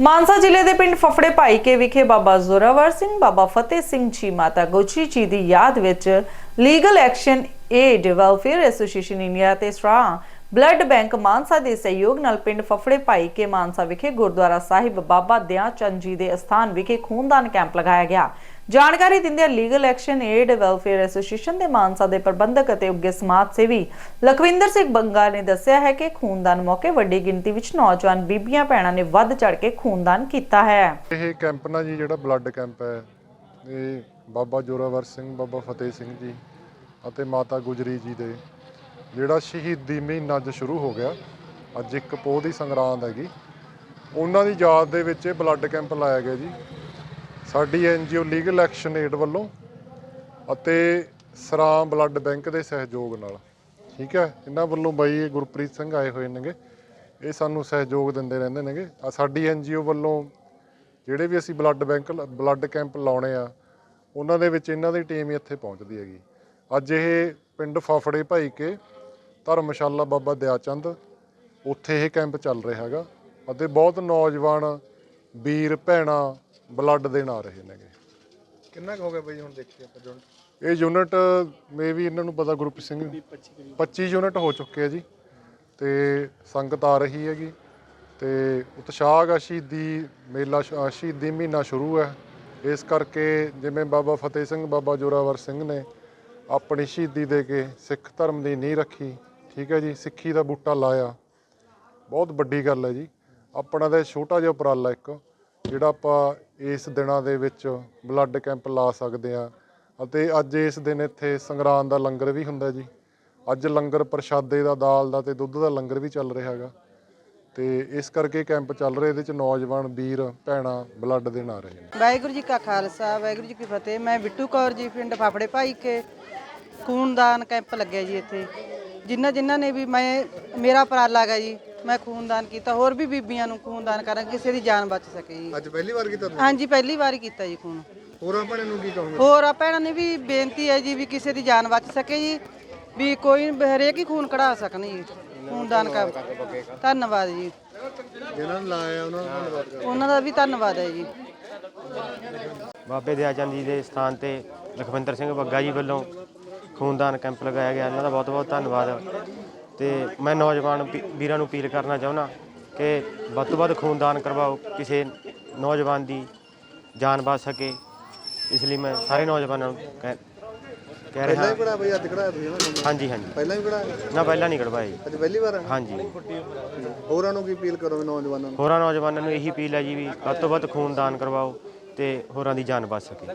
ਮਾਨਸਾ ਜ਼ਿਲ੍ਹੇ ਦੇ ਪਿੰਡ ਫਫੜੇ ਭਾਈਕੇ ਵਿਖੇ ਬਾਬਾ ਜ਼ੋਰਾਵਰ ਸਿੰਘ, ਬਾਬਾ ਫਤਿਹ ਸਿੰਘ ਜੀ, ਮਾਤਾ ਗੁਜਰੀ ਜੀ ਦੀ ਯਾਦ ਵਿੱਚ legal action aid welfare association India ਤੇ ਸਰਾ ਬਲੱਡ ਬੈਂਕ ਮਾਨਸਾ ਦੇ ਸਹਿਯੋਗ ਨਾਲ ਪਿੰਡ ਫਫੜੇ ਭਾਈਕੇ ਮਾਨਸਾ ਵਿਖੇ ਗੁਰਦੁਆਰਾ ਸਾਹਿਬ ਬਾਬਾ ਦਿਆਂ ਚੰਦ ਜੀ ਦੇ ਅਸਥਾਨ ਵਿਖੇ ਖੂਨਦਾਨ ਕੈਂਪ ਲਗਾਇਆ ਗਿਆ। ਜਾਣਕਾਰੀ ਦਿੰਦਿਆਂ legal action aid welfare association ਦੇ ਮਾਨਸਾ ਦੇ ਪ੍ਰਬੰਧਕ ਅਤੇ ਉੱਗੇ ਸਮਾਜ ਸੇਵੀ ਲਖਵਿੰਦਰ ਸਿੰਘ ਬੰਗਾ ਨੇ ਦੱਸਿਆ ਹੈ ਕਿ ਖੂਨਦਾਨ ਮੌਕੇ ਵੱਡੀ ਗਿਣਤੀ ਵਿੱਚ ਨੌਜਵਾਨ ਬੀਬੀਆਂ ਭੈਣਾਂ ਨੇ ਵੱਧ ਚੜ ਕੇ ਖੂਨਦਾਨ ਕੀਤਾ ਹੈ। ਇਹ ਕੈਂਪ ਨਾ ਜੀ ਜਿਹੜਾ ਬਲੱਡ ਕੈਂਪ ਹੈ, ਇਹ ਬਾਬਾ ਜੋਰਾਵਰ ਸਿੰਘ, ਬਾਬਾ ਫਤਿਹ ਸਿੰਘ ਜੀ ਅਤੇ ਮਾਤਾ ਗੁਜਰੀ ਜੀ ਦੇ ਜਿਹੜਾ ਸ਼ਹੀਦੀ ਮਹੀਨਾ ਅੱਜ ਸ਼ੁਰੂ ਹੋ ਗਿਆ, ਅੱਜ ਇੱਕ ਪੋਹ ਦੀ ਸੰਗਰਾਂਦ ਹੈਗੀ, ਉਹਨਾਂ ਦੀ ਯਾਦ ਦੇ ਵਿੱਚ ਇਹ ਬਲੱਡ ਕੈਂਪ ਲਾਇਆ ਗਿਆ ਜੀ। ਸਾਡੀ ਐਨਜੀਓ ਲੀਗਲ ਐਕਸ਼ਨ ਏਡ ਵੱਲੋਂ ਅਤੇ ਸਰਾਮ ਬਲੱਡ ਬੈਂਕ ਦੇ ਸਹਿਯੋਗ ਨਾਲ। ਠੀਕ ਹੈ, ਇਹਨਾਂ ਵੱਲੋਂ ਬਾਈ ਗੁਰਪ੍ਰੀਤ ਸਿੰਘ ਆਏ ਹੋਏ ਨੇਗੇ, ਇਹ ਸਾਨੂੰ ਸਹਿਯੋਗ ਦਿੰਦੇ ਰਹਿੰਦੇ ਨੇਗੇ। ਆ ਸਾਡੀ ਐਨਜੀਓ ਵੱਲੋਂ ਜਿਹੜੇ ਵੀ ਅਸੀਂ ਬਲੱਡ ਬੈਂਕ ਬਲੱਡ ਕੈਂਪ ਲਾਉਣੇ ਆ, ਉਹਨਾਂ ਦੇ ਵਿੱਚ ਇਹਨਾਂ ਦੀ ਟੀਮ ਹੀ ਇੱਥੇ ਪਹੁੰਚਦੀ ਹੈਗੀ। ਅੱਜ ਇਹ ਪਿੰਡ ਫਾਫੜੇ ਭਾਈ ਕੇ ਧਰਮਸ਼ਾਲਾ ਬਾਬਾ ਦਿਆਚੰਦ ਉੱਥੇ ਇਹ ਕੈਂਪ ਚੱਲ ਰਿਹਾ ਹੈਗਾ ਅਤੇ ਬਹੁਤ ਨੌਜਵਾਨ ਵੀਰ ਭੈਣਾਂ ਬਲੱਡ ਦੇਣ ਆ ਰਹੇ ਨੇਗੇ। ਕਿੰਨਾ ਕੁ ਹੋ ਗਿਆ ਬਈ ਹੁਣ ਦੇਖੀਏ ਆਪਾਂ ਜੁਣ ਇਹ ਯੂਨਿਟ ਮੇ ਵੀ ਇਹਨਾਂ ਨੂੰ ਪਤਾ ਗਰੁੱਪ ਸਿੰਘ 25 ਯੂਨਿਟ ਹੋ ਚੁੱਕੇ ਆ ਜੀ ਤੇ ਸੰਗਤ ਆ ਰਹੀ ਹੈਗੀ ਤੇ ਉਤਸ਼ਾਹ ਗਾ ਸ਼ਹੀਦੀ ਮੇਲਾ ਸ਼ਹੀਦੀ ਮਹੀਨਾ ਸ਼ੁਰੂ ਹੈ। ਇਸ ਕਰਕੇ ਜਿਵੇਂ ਬਾਬਾ ਫਤਿਹ ਸਿੰਘ ਬਾਬਾ ਜੋਰਾਵਰ ਸਿੰਘ ਨੇ ਆਪਣੀ ਸ਼ਹੀਦੀ ਦੇ ਕੇ ਸਿੱਖ ਧਰਮ ਦੀ ਨੀਂਹ ਰੱਖੀ ਠੀਕ ਹੈ ਜੀ, ਸਿੱਖੀ ਦਾ ਬੂਟਾ ਲਾਇਆ। ਬਹੁਤ ਵੱਡੀ ਗੱਲ ਹੈ ਜੀ। ਆਪਣਾ ਤਾਂ ਛੋਟਾ ਜਿਹਾ ਉਪਰਾਲਾ ਇੱਕ, ਜਿਹੜਾ ਆਪਾਂ ਇਸ ਦਿਨਾਂ ਦੇ ਵਿੱਚ ਬਲੱਡ ਕੈਂਪ ਲਾ ਸਕਦੇ ਆ ਅਤੇ ਅੱਜ ਇਸ ਦਿਨ ਇੱਥੇ ਸੰਗਰਾਂਦ ਦਾ ਲੰਗਰ ਵੀ ਹੁੰਦਾ ਜੀ। ਅੱਜ ਲੰਗਰ ਪ੍ਰਸ਼ਾਦੇ ਦਾ, ਦਾਲ ਦਾ ਤੇ ਦੁੱਧ ਦਾ ਲੰਗਰ ਵੀ ਚੱਲ ਰਿਹਾ ਹੈਗਾ। ਤੇ ਇਸ ਕਰਕੇ ਕੈਂਪ ਚੱਲ ਰਿਹਾ, ਇਹਦੇ ਚ ਨੌਜਵਾਨ, ਵੀਰ, ਭੈਣਾਂ ਬਲੱਡ ਦੇਣ ਆ ਰਹੇ ਨੇ। ਵਾਹਿਗੁਰੂ ਜੀ ਕਾ ਖਾਲਸਾ, ਵਾਹਿਗੁਰੂ ਜੀ ਕੀ ਫਤਿਹ। ਮੈਂ ਬਿੱਟੂ ਕੌਰ ਜੀ, ਪਿੰਡ ਫਾਫੜੇ ਭਾਈ ਕੇ ਖੂਨਦਾਨ ਕੈਂਪ ਲੱਗਿਆ ਜੀ ਇੱਥੇ। ਜਿਨ੍ਹਾਂ ਜਿਨ੍ਹਾਂ ਨੇ ਵੀ ਮੈਂ ਮੇਰਾ ਉਪਰਾਲਾ ਗਾ ਜੀ ਮੈਂ ਖੂਨਦਾਨ ਕੀਤਾ ਹੋਰ ਵੀ ਬੀਬੀਆਂ ਨੂੰ ਖੂਨਦਾਨ ਕਰਾਂ ਕਿਸੇ ਦੀ ਜਾਨ ਬਚ ਸਕੇ ਜੀ। ਅੱਜ ਪਹਿਲੀ ਵਾਰ ਕੀਤਾ ਤੁਸੀਂ? ਹਾਂਜੀ ਪਹਿਲੀ ਵਾਰੀ ਕੀਤਾ ਜੀ ਖੂਨ। ਹੋਰਾਂ ਭੈਣਾਂ ਨੂੰ ਕੀ ਕਹੋਗੇ? ਹੋਰ ਆ ਭੈਣਾਂ ਨੇ ਵੀ ਬੇਨਤੀ ਹੈ ਜੀ ਵੀ ਕਿਸੇ ਦੀ ਜਾਨ ਬਚ ਸਕੇ ਜੀ ਵੀ ਕੋਈ ਹਰੇਕ ਹੀ ਖੂਨ ਕਢਾ ਸਕਣ ਜੀ ਖੂਨਦਾਨ ਕਰ। ਧੰਨਵਾਦ ਜੀ। ਜਿਹਨਾਂ ਨੇ ਲਾਇਆ ਉਹਨਾਂ ਦਾ ਧੰਨਵਾਦ ਕਰੋ ਉਹਨਾਂ ਦਾ ਵੀ ਧੰਨਵਾਦ ਹੈ ਜੀ। ਬਾਬੇ ਦਿਆਚੰਦ ਜੀ ਦੇ ਸਥਾਨ ਤੇ ਲਖਵਿੰਦਰ ਸਿੰਘ ਬੱਗਾ ਜੀ ਵੱਲੋਂ ਖੂਨਦਾਨ ਕੈਂਪ ਲਗਾਇਆ ਗਿਆ। ਇਹਨਾਂ ਦਾ ਬਹੁਤ ਬਹੁਤ ਧੰਨਵਾਦ। ਤੇ ਮੈਂ ਨੌਜਵਾਨ ਵੀਰਾਂ ਨੂੰ ਅਪੀਲ ਕਰਨਾ ਚਾਹੁੰਦਾ ਕਿ ਵੱਧ ਤੋਂ ਵੱਧ ਖੂਨਦਾਨ ਕਰਵਾਓ ਕਿਸੇ ਨੌਜਵਾਨ ਦੀ ਜਾਨ ਬਚ ਸਕੇ। ਇਸ ਲਈ ਮੈਂ ਸਾਰੇ ਨੌਜਵਾਨਾਂ ਨੂੰ ਕਹਿ ਕਹਿ ਪਹਿਲਾਂ ਰਿਹਾ ਹੀ ਕਢਾਇਆ ਬਈ ਅੱਜ ਕਢਾਇਆ ਤੁਸੀਂ ਨਾ? ਹਾਂਜੀ ਹਾਂਜੀ। ਪਹਿਲਾਂ ਵੀ ਕਢਾਇਆ ਨਾ ਪਹਿਲਾਂ ਨਹੀਂ ਕਢਵਾਇਆ ਜੀ ਅੱਜ ਪਹਿਲੀ ਵਾਰ ਹਾਂਜੀ। ਹੋਰਾਂ ਨੂੰ ਕੀ ਅਪੀਲ ਕਰੋਗੇ ਨੌਜਵਾਨਾਂ ਨੂੰ? ਹੋਰਾਂ ਨੌਜਵਾਨਾਂ ਨੂੰ ਇਹੀ ਅਪੀਲ ਹੈ ਜੀ ਵੀ ਵੱਧ ਤੋਂ ਵੱਧ ਖੂਨਦਾਨ ਕਰਵਾਓ ਤੇ ਹੋਰਾਂ ਦੀ ਜਾਨ ਬਚ ਸਕੇ।